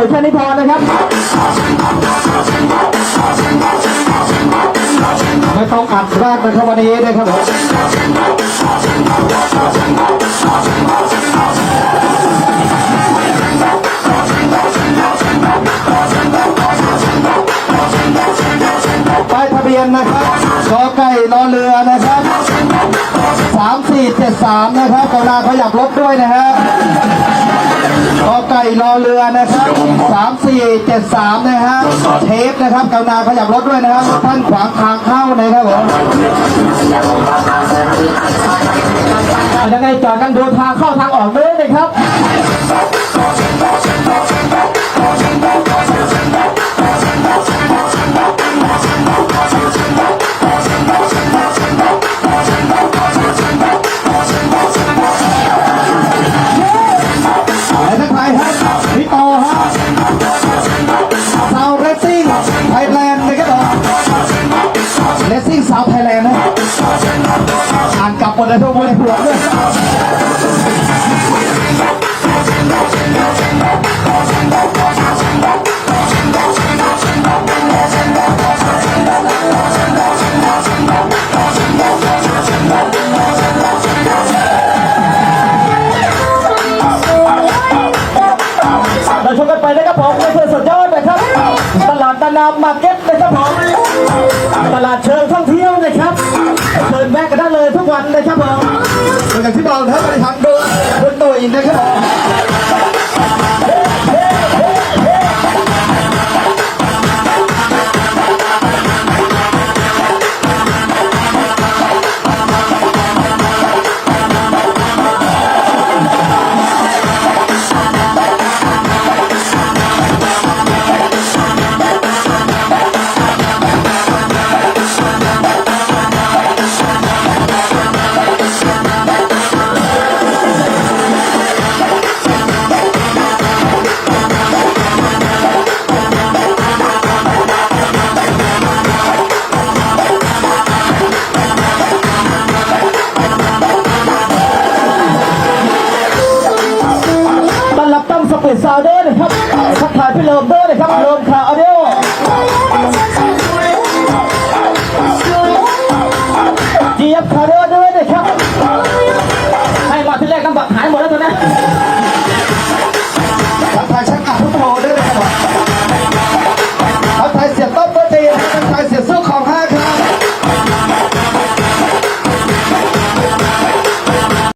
วยแค่นี้พอนะครับไม่ต้องอัดแรกนะครับวันนี้นะครับผมป้ายทะเบียนนะครับกอไก่รอเรือนะครับสามสี่เจ็ดสามนะครับกรุณาขยับรถด้วยนะฮะ กอไก่รอเรือนะครับสามสี่เจ็ดสามนะฮะเทปนะครับกรุณาขยับรถด้วยนะครับท่านขวางทางเข้านะครับผมยังไงจอดกันดูทางเข้าทางออกด้วยนะครับ อ่านกลับหมดเกคนในหัวด้วยเราชมกันไปนะครับผมนี่คือสุดยอดนะครับ ตลาดนานามาเก็ตนะครับผมตลาดเชิงท่องเที่ยว แรกกันได้เลยทุกวันเลยครับผมอย่างที่บอกนะครับไปทำโดยบนตัวอินนะครับ ตั้งสปีดซาวด์ด้วยนะครับทักทายพี่เลิมด้วยนะครับเลิมข่าวเด้